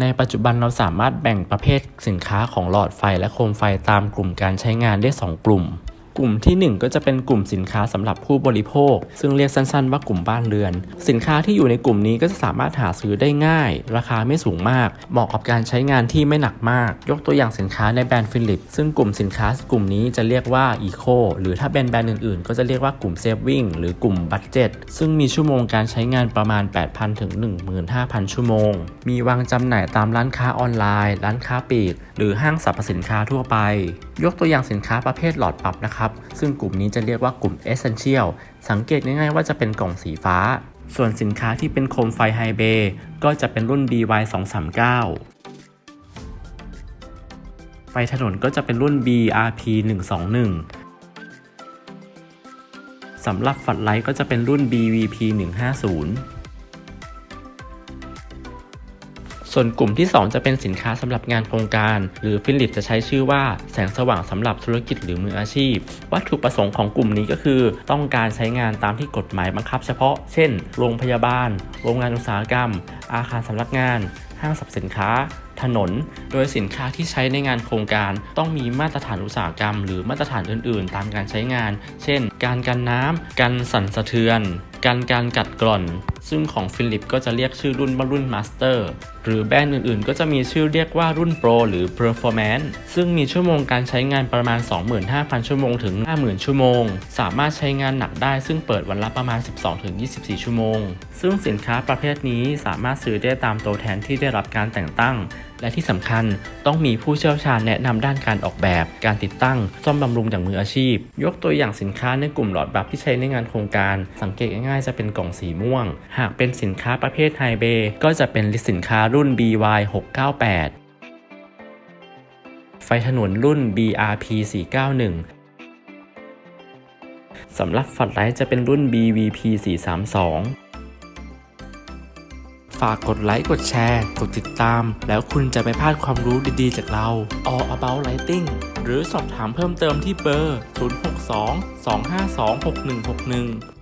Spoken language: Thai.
ในปัจจุบันเราสามารถแบ่งประเภทสินค้าของหลอดไฟและโคมไฟตามกลุ่มการใช้งานได้ 2 กลุ่ม กลุ่มที่ 1 ก็จะเป็นกลุ่มสินค้าสำหรับผู้บริโภค ซึ่งเรียกสั้นๆว่ากลุ่มบ้านเรือน สินค้าที่อยู่ในกลุ่มนี้ก็จะสามารถหาซื้อได้ง่าย ราคาไม่สูงมาก เหมาะกับการใช้งานที่ไม่หนักมาก ยกตัวอย่างสินค้าในแบรนด์ฟิลิปซึ่งกลุ่มสินค้ากลุ่มนี้จะเรียกว่า Eco หรือถ้าเป็นแบรนด์อื่นๆ ก็จะเรียกว่ากลุ่ม Saving หรือกลุ่ม Budget ซึ่งมีชั่วโมงการใช้งานประมาณ 8,000ถึง15,000 ชั่วโมง มีวางจำหน่ายตามร้านค้าออนไลน์ ร้านค้าปลีก หรือห้างสรรพสินค้าทั่วไป ยกตัวอย่างสินค้าประเภทหลอดปรับนะครับซึ่งกลุ่มนี้จะเรียกว่ากลุ่ม Essential สังเกตง่ายๆว่าจะเป็นกล่องสีฟ้า ส่วนสินค้าที่เป็นโคมไฟไฮเบย์ก็จะเป็นรุ่น BY 239 ไฟถนนก็จะเป็นรุ่น BRP 121สำหรับฝัดไลท์ก็จะเป็นรุ่น BVP 150 ส่วนกลุ่มที่ 2 จะเป็นสินค้าสำหรับงานโครงการ หรือฟิลิปจะใช้ชื่อว่าแสงสว่างสำหรับธุรกิจหรือมืออาชีพ วัตถุประสงค์ของกลุ่มนี้ก็คือ ต้องการใช้งานตามที่กฎหมายบังคับเฉพาะ เช่น โรงพยาบาล โรงงานอุตสาหกรรม อาคารสำนักงาน ห้างสรรพสินค้า ถนน โดยสินค้าที่ใช้ในงานโครงการ ต้องมีมาตรฐานอุตสาหกรรม หรือมาตรฐานอื่น ๆ ตามการใช้งาน เช่น การกันน้ำกันสั่นสะเทือนการการกัดกร่อน ซึ่งของฟิลิปก็จะเรียกชื่อรุ่นว่ารุ่นมาสเตอร์หรือแบรนด์อื่นๆ ก็จะมีชื่อเรียกว่ารุ่นโปรหรือ Performance ซึ่งมีชั่วโมงการใช้งานประมาณ 25,000 ชั่วโมงถึง 50,000 ชั่วโมง สามารถใช้งานหนักได้ซึ่งเปิดวันละประมาณ 12-24 ชั่วโมง ซึ่งสินค้าประเภทนี้สามารถซื้อได้ตามตัวแทนที่ได้รับการแต่งตั้ง และที่สำคัญต้องมีผู้เชี่ยวชาญแนะนำด้านการออกแบบ การติดตั้ง ซ่อมบำรุงอย่างมืออาชีพ ยกตัวอย่างสินค้าในกลุ่มหลอดบัฟที่ใช้ในงานโครงการ สังเกตง่ายๆจะเป็นกล่องสีม่วง หากเป็นสินค้าประเภทไฮเบย์ก็จะเป็นลิสต์สินค้ารุ่น BY 698 ไฟถนนรุ่น BRP 491สำหรับฝัดไลท์จะเป็นรุ่น BVP 432ากกดไลค์กดแชร์ กดติดตาม แล้วคุณจะไม่พลาดความรู้ดีๆ จากเรา All About Lighting หรือสอบถามเพิ่มเติมที่เบอร์ 062 252 6161